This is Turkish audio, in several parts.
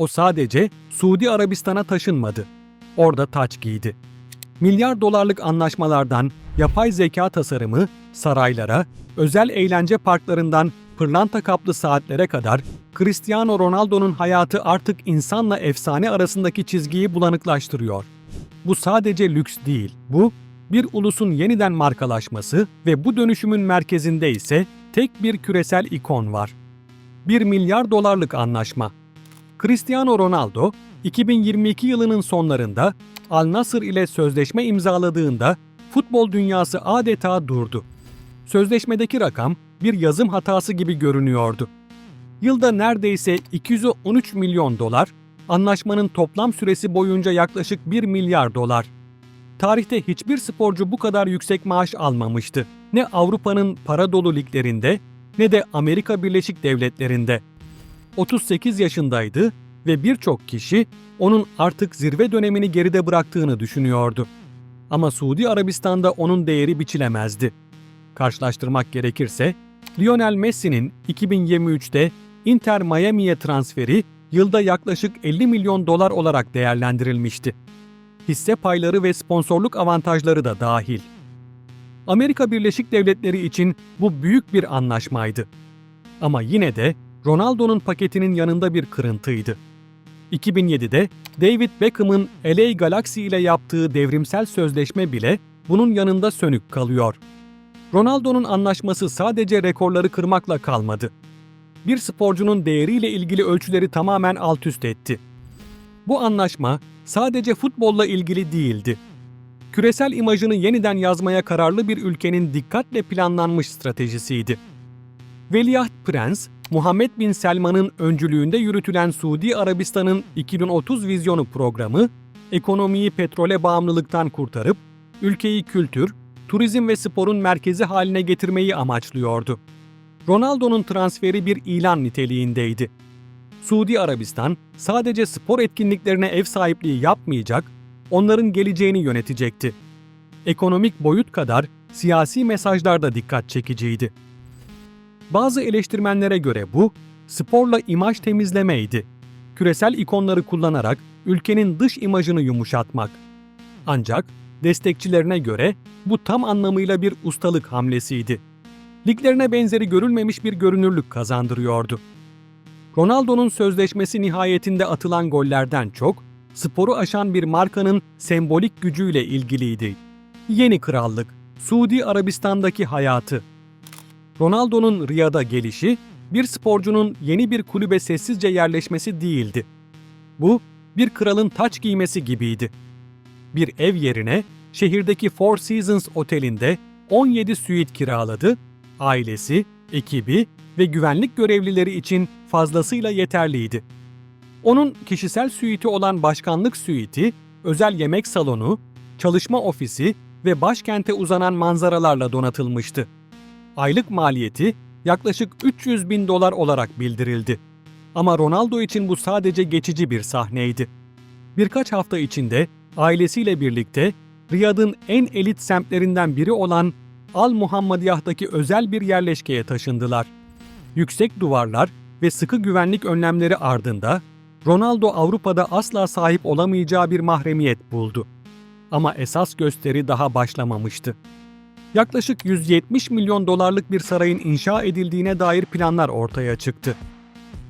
O sadece Suudi Arabistan'a taşınmadı. Orada taç giydi. Milyar dolarlık anlaşmalardan yapay zeka tasarımı, saraylara, özel eğlence parklarından pırlanta kaplı saatlere kadar Cristiano Ronaldo'nun hayatı artık insanla efsane arasındaki çizgiyi bulanıklaştırıyor. Bu sadece lüks değil. Bu bir ulusun yeniden markalaşması ve bu dönüşümün merkezinde ise tek bir küresel ikon var. 1 milyar dolarlık anlaşma. Cristiano Ronaldo 2022 yılının sonlarında Al Nassr ile sözleşme imzaladığında futbol dünyası adeta durdu. Sözleşmedeki rakam bir yazım hatası gibi görünüyordu. Yılda neredeyse 213 milyon dolar, anlaşmanın toplam süresi boyunca yaklaşık 1 milyar dolar. Tarihte hiçbir sporcu bu kadar yüksek maaş almamıştı. Ne Avrupa'nın para dolu liglerinde ne de Amerika Birleşik Devletleri'nde. 38 yaşındaydı ve birçok kişi onun artık zirve dönemini geride bıraktığını düşünüyordu. Ama Suudi Arabistan'da onun değeri biçilemezdi. Karşılaştırmak gerekirse, Lionel Messi'nin 2023'te Inter Miami'ye transferi yılda yaklaşık 50 milyon dolar olarak değerlendirilmişti. Hisse payları ve sponsorluk avantajları da dahil. Amerika Birleşik Devletleri için bu büyük bir anlaşmaydı. Ama yine de Ronaldo'nun paketinin yanında bir kırıntıydı. 2007'de David Beckham'ın LA Galaxy ile yaptığı devrimsel sözleşme bile bunun yanında sönük kalıyor. Ronaldo'nun anlaşması sadece rekorları kırmakla kalmadı. Bir sporcunun değeriyle ilgili ölçüleri tamamen alt üst etti. Bu anlaşma sadece futbolla ilgili değildi. Küresel imajını yeniden yazmaya kararlı bir ülkenin dikkatle planlanmış stratejisiydi. Veliaht Prens, Muhammed Bin Selman'ın öncülüğünde yürütülen Suudi Arabistan'ın 2030 vizyonu programı, ekonomiyi petrole bağımlılıktan kurtarıp ülkeyi kültür, turizm ve sporun merkezi haline getirmeyi amaçlıyordu. Ronaldo'nun transferi bir ilan niteliğindeydi. Suudi Arabistan sadece spor etkinliklerine ev sahipliği yapmayacak, onların geleceğini yönetecekti. Ekonomik boyut kadar siyasi mesajlar da dikkat çekiciydi. Bazı eleştirmenlere göre bu, sporla imaj temizlemeydi. Küresel ikonları kullanarak ülkenin dış imajını yumuşatmak. Ancak destekçilerine göre bu tam anlamıyla bir ustalık hamlesiydi. Liglerine benzeri görülmemiş bir görünürlük kazandırıyordu. Ronaldo'nun sözleşmesi nihayetinde atılan gollerden çok, sporu aşan bir markanın sembolik gücüyle ilgiliydi. Yeni krallık, Suudi Arabistan'daki hayatı. Ronaldo'nun Riyad'a gelişi, bir sporcunun yeni bir kulübe sessizce yerleşmesi değildi. Bu, bir kralın taç giymesi gibiydi. Bir ev yerine şehirdeki Four Seasons otelinde 17 süit kiraladı, ailesi, ekibi ve güvenlik görevlileri için fazlasıyla yeterliydi. Onun kişisel süiti olan başkanlık süiti, özel yemek salonu, çalışma ofisi ve başkente uzanan manzaralarla donatılmıştı. Aylık maliyeti yaklaşık 300 bin dolar olarak bildirildi. Ama Ronaldo için bu sadece geçici bir sahneydi. Birkaç hafta içinde ailesiyle birlikte Riyad'ın en elit semtlerinden biri olan Al Muhammadiyah'taki özel bir yerleşkeye taşındılar. Yüksek duvarlar ve sıkı güvenlik önlemleri ardında Ronaldo Avrupa'da asla sahip olamayacağı bir mahremiyet buldu. Ama esas gösteri daha başlamamıştı. Yaklaşık 170 milyon dolarlık bir sarayın inşa edildiğine dair planlar ortaya çıktı.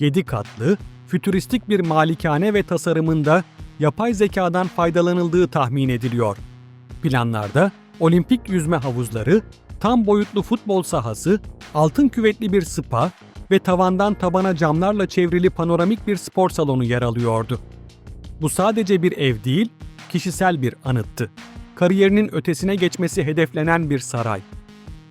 7 katlı, fütüristik bir malikane ve tasarımında yapay zekadan faydalanıldığı tahmin ediliyor. Planlarda olimpik yüzme havuzları, tam boyutlu futbol sahası, altın küvetli bir spa ve tavandan tabana camlarla çevrili panoramik bir spor salonu yer alıyordu. Bu sadece bir ev değil, kişisel bir anıttı. Kariyerinin ötesine geçmesi hedeflenen bir saray.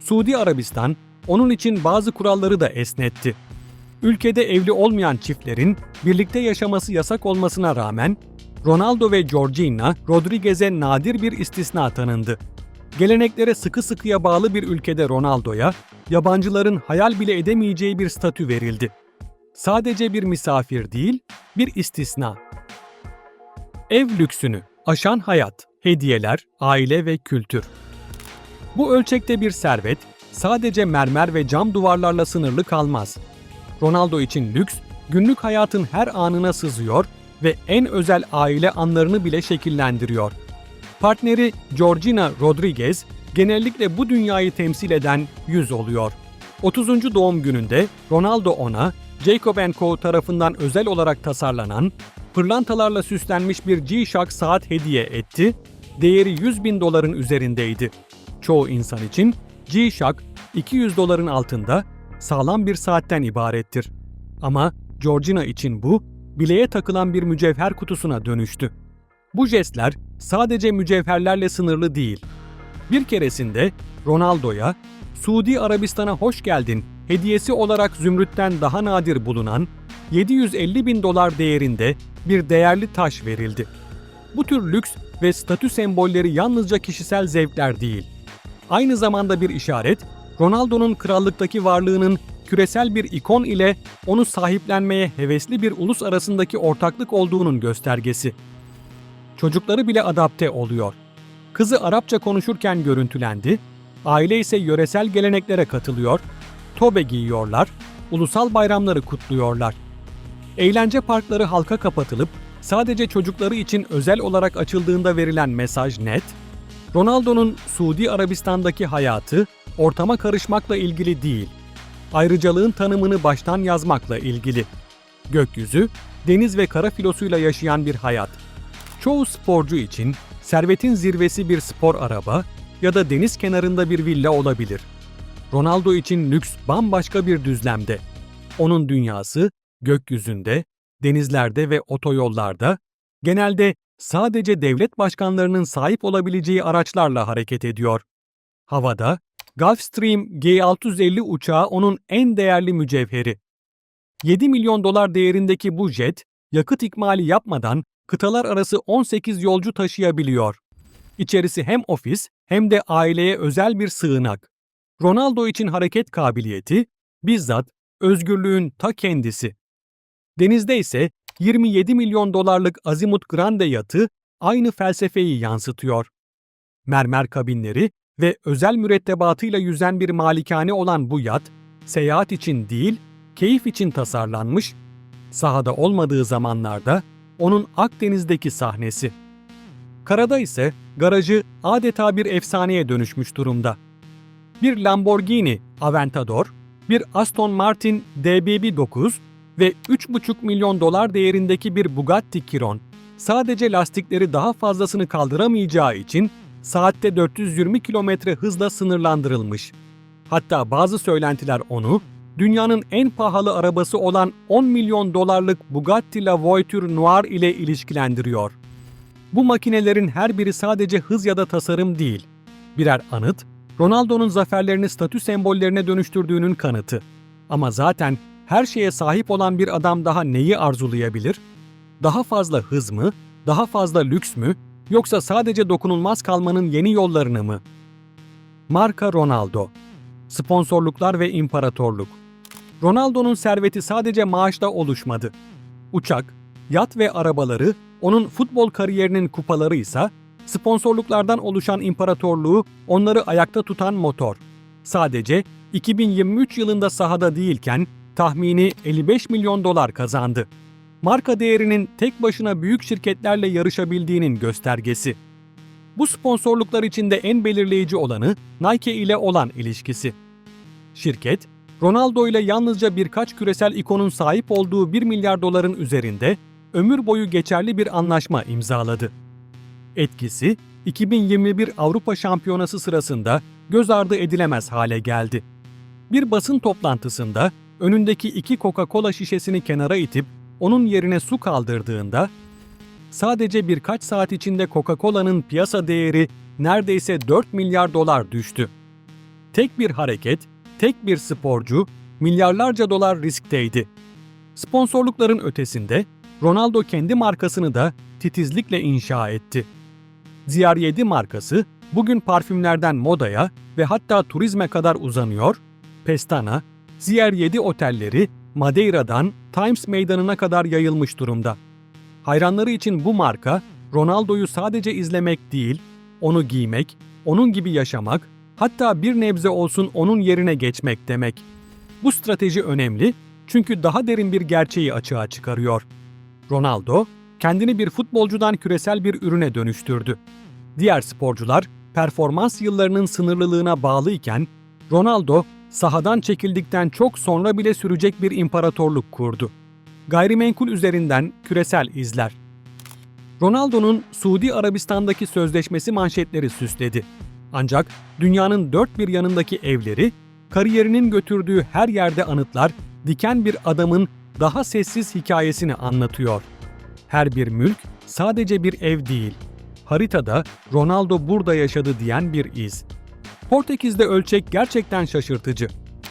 Suudi Arabistan onun için bazı kuralları da esnetti. Ülkede evli olmayan çiftlerin birlikte yaşaması yasak olmasına rağmen Ronaldo ve Georgina Rodriguez'e nadir bir istisna tanındı. Geleneklere sıkı sıkıya bağlı bir ülkede Ronaldo'ya yabancıların hayal bile edemeyeceği bir statü verildi. Sadece bir misafir değil, bir istisna. Ev lüksünü aşan hayat, hediyeler, aile ve kültür. Bu ölçekte bir servet sadece mermer ve cam duvarlarla sınırlı kalmaz. Ronaldo için lüks günlük hayatın her anına sızıyor ve en özel aile anlarını bile şekillendiriyor. Partneri Georgina Rodriguez genellikle bu dünyayı temsil eden yüz oluyor. 30. doğum gününde Ronaldo ona Jacob Co tarafından özel olarak tasarlanan, pırlantalarla süslenmiş bir G-Shock saat hediye etti. Değeri 100 bin doların üzerindeydi. Çoğu insan için G-Shock 200 doların altında sağlam bir saatten ibarettir. Ama Georgina için bu, bileğe takılan bir mücevher kutusuna dönüştü. Bu jestler sadece mücevherlerle sınırlı değil. Bir keresinde Ronaldo'ya Suudi Arabistan'a hoş geldin hediyesi olarak zümrütten daha nadir bulunan 750 bin dolar değerinde bir değerli taş verildi. Bu tür lüks ve statü sembolleri yalnızca kişisel zevkler değil. Aynı zamanda bir işaret, Ronaldo'nun krallıktaki varlığının küresel bir ikon ile onu sahiplenmeye hevesli bir ulus arasındaki ortaklık olduğunun göstergesi. Çocukları bile adapte oluyor. Kızı Arapça konuşurken görüntülendi, aile ise yöresel geleneklere katılıyor, tobe giyiyorlar, ulusal bayramları kutluyorlar. Eğlence parkları halka kapatılıp sadece çocukları için özel olarak açıldığında verilen mesaj net, Ronaldo'nun Suudi Arabistan'daki hayatı ortama karışmakla ilgili değil, ayrıcalığın tanımını baştan yazmakla ilgili. Gökyüzü, deniz ve kara filosuyla yaşayan bir hayat. Çoğu sporcu için servetin zirvesi bir spor araba ya da deniz kenarında bir villa olabilir. Ronaldo için lüks bambaşka bir düzlemde. Onun dünyası gökyüzünde, denizlerde ve otoyollarda, genelde sadece devlet başkanlarının sahip olabileceği araçlarla hareket ediyor. Havada, Gulfstream G650 uçağı onun en değerli mücevheri. 7 milyon dolar değerindeki bu jet, yakıt ikmali yapmadan kıtalar arası 18 yolcu taşıyabiliyor. İçerisi hem ofis hem de aileye özel bir sığınak. Ronaldo için hareket kabiliyeti bizzat özgürlüğün ta kendisi. Denizde ise 27 milyon dolarlık Azimut Grande yatı aynı felsefeyi yansıtıyor. Mermer kabinleri ve özel mürettebatıyla yüzen bir malikane olan bu yat, seyahat için değil, keyif için tasarlanmış, sahada olmadığı zamanlarda onun Akdeniz'deki sahnesi. Karada ise garajı adeta bir efsaneye dönüşmüş durumda. Bir Lamborghini Aventador, bir Aston Martin DB9 ve 3,5 milyon dolar değerindeki bir Bugatti Chiron sadece lastikleri daha fazlasını kaldıramayacağı için saatte 420 kilometre hızla sınırlandırılmış. Hatta bazı söylentiler onu dünyanın en pahalı arabası olan 10 milyon dolarlık Bugatti La Voiture Noire ile ilişkilendiriyor. Bu makinelerin her biri sadece hız ya da tasarım değil, birer anıt, Ronaldo'nun zaferlerini statü sembollerine dönüştürdüğünün kanıtı. Ama zaten her şeye sahip olan bir adam daha neyi arzulayabilir? Daha fazla hız mı, daha fazla lüks mü, yoksa sadece dokunulmaz kalmanın yeni yollarını mı? Marka Ronaldo Sponsorluklar ve imparatorluk Ronaldo'nun serveti sadece maaşta oluşmadı. Uçak, yat ve arabaları, onun futbol kariyerinin kupaları ise sponsorluklardan oluşan imparatorluğu onları ayakta tutan motor. Sadece 2023 yılında sahada değilken tahmini 55 milyon dolar kazandı. Marka değerinin tek başına büyük şirketlerle yarışabildiğinin göstergesi. Bu sponsorluklar içinde en belirleyici olanı Nike ile olan ilişkisi. Şirket, Ronaldo ile yalnızca birkaç küresel ikonun sahip olduğu 1 milyar doların üzerinde ömür boyu geçerli bir anlaşma imzaladı. Etkisi 2021 Avrupa Şampiyonası sırasında göz ardı edilemez hale geldi. Bir basın toplantısında önündeki iki Coca-Cola şişesini kenara itip onun yerine su kaldırdığında sadece birkaç saat içinde Coca-Cola'nın piyasa değeri neredeyse 4 milyar dolar düştü. Tek bir hareket, tek bir sporcu milyarlarca dolar riskteydi. Sponsorlukların ötesinde Ronaldo kendi markasını da titizlikle inşa etti. Ziyar 7 markası bugün parfümlerden modaya ve hatta turizme kadar uzanıyor, Pestana, Ziyer 7 otelleri Madeira'dan Times Meydanı'na kadar yayılmış durumda. Hayranları için bu marka Ronaldo'yu sadece izlemek değil, onu giymek, onun gibi yaşamak, hatta bir nebze olsun onun yerine geçmek demek. Bu strateji önemli Çünkü daha derin bir gerçeği açığa çıkarıyor. Ronaldo kendini bir futbolcudan küresel bir ürüne dönüştürdü. Diğer sporcular performans yıllarının sınırlılığına bağlı iken Ronaldo sahadan çekildikten çok sonra bile sürecek bir imparatorluk kurdu. Gayrimenkul üzerinden küresel izler. Ronaldo'nun Suudi Arabistan'daki sözleşmesi manşetleri süsledi. Ancak dünyanın dört bir yanındaki evleri, kariyerinin götürdüğü her yerde anıtlar, diken bir adamın daha sessiz hikayesini anlatıyor. Her bir mülk sadece bir ev değil. Haritada Ronaldo burada yaşadı diyen bir iz. Portekiz'de ölçek gerçekten şaşırtıcı.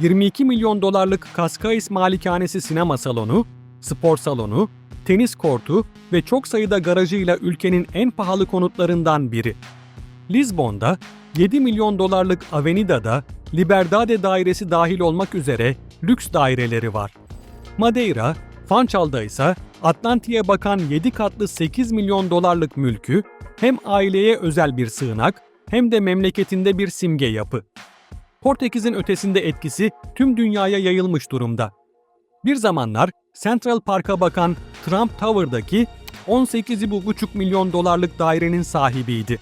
22 milyon dolarlık Cascais Malikanesi sinema salonu, spor salonu, tenis kortu ve çok sayıda garajıyla ülkenin en pahalı konutlarından biri. Lisbon'da 7 milyon dolarlık Avenida'da Liberdade dairesi dahil olmak üzere lüks daireleri var. Madeira, Fanchal'da ise Atlantik'e bakan 7 katlı 8 milyon dolarlık mülkü hem aileye özel bir sığınak hem de memleketinde bir simge yapı. Portekiz'in ötesinde etkisi tüm dünyaya yayılmış durumda. Bir zamanlar Central Park'a bakan Trump Tower'daki 18,5 milyon dolarlık dairenin sahibiydi.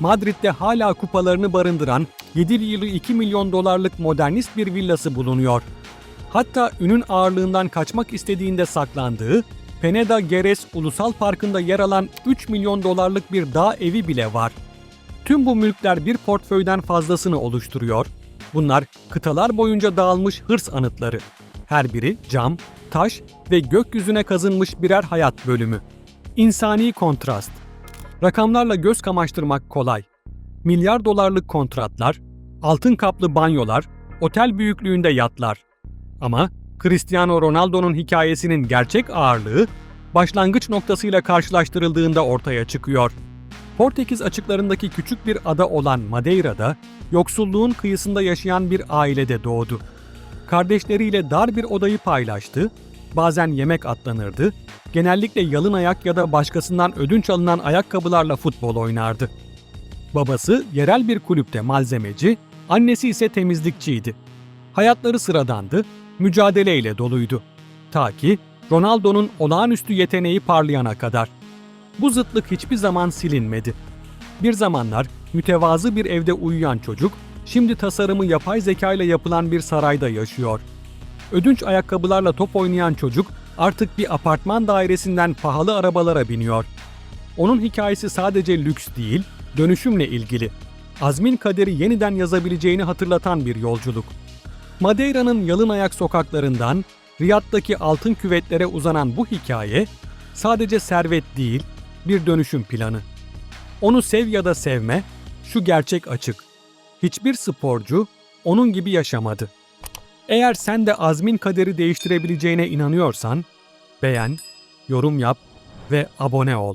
Madrid'de hala kupalarını barındıran 7 yılı 2 milyon dolarlık modernist bir villası bulunuyor. Hatta ünün ağırlığından kaçmak istediğinde saklandığı Peneda Geres Ulusal Parkı'nda yer alan 3 milyon dolarlık bir dağ evi bile var. Tüm bu mülkler bir portföyden fazlasını oluşturuyor. Bunlar kıtalar boyunca dağılmış hırs anıtları. Her biri cam, taş ve gökyüzüne kazınmış birer hayat bölümü. İnsani kontrast. Rakamlarla göz kamaştırmak kolay. Milyar dolarlık kontratlar, altın kaplı banyolar, otel büyüklüğünde yatlar. Ama Cristiano Ronaldo'nun hikayesinin gerçek ağırlığı başlangıç noktasıyla karşılaştırıldığında ortaya çıkıyor. Portekiz açıklarındaki küçük bir ada olan Madeira'da yoksulluğun kıyısında yaşayan bir ailede doğdu. Kardeşleriyle dar bir odayı paylaştı, bazen yemek atlanırdı, genellikle yalın ayak ya da başkasından ödünç alınan ayakkabılarla futbol oynardı. Babası yerel bir kulüpte malzemeci, annesi ise temizlikçiydi. Hayatları sıradandı, mücadeleyle doluydu. Ta ki Ronaldo'nun olağanüstü yeteneği parlayana kadar. Bu zıtlık hiçbir zaman silinmedi. Bir zamanlar mütevazı bir evde uyuyan çocuk, şimdi tasarımı yapay zeka ile yapılan bir sarayda yaşıyor. Ödünç ayakkabılarla top oynayan çocuk artık bir apartman dairesinden pahalı arabalara biniyor. Onun hikayesi sadece lüks değil, dönüşümle ilgili. Azmin kaderi yeniden yazabileceğini hatırlatan bir yolculuk. Madeira'nın yalın ayak sokaklarından Riyad'daki altın küvetlere uzanan bu hikaye sadece servet değil, bir dönüşüm planı. Onu sev ya da sevme, şu gerçek açık. Hiçbir sporcu onun gibi yaşamadı. Eğer sen de azmin kaderi değiştirebileceğine inanıyorsan, beğen, yorum yap ve abone ol.